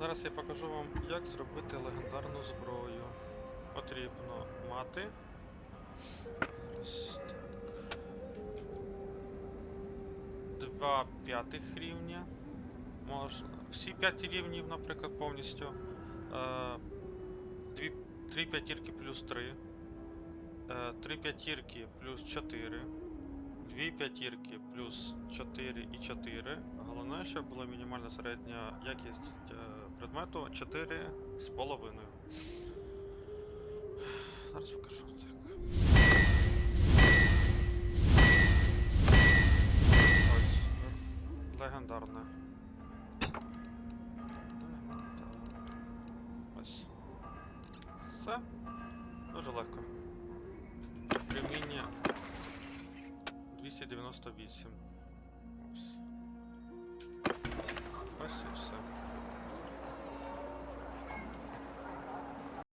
Зараз я покажу вам, як зробити легендарну зброю. Потрібно мати. Ось так. Два п'ятих рівня. Можна. Всі п'яті рівнів, наприклад, повністю. Е, дві, три п'ятірки плюс три. Е, три п'ятірки плюс 4. Дві п'ятірки плюс 4 і 4. Головне, щоб була мінімальна середня якість е, предмету 4 з половиною. Зараз покажу. Так. Ось. Легендарне. Ось. Все. Дуже легко. Приміння 298.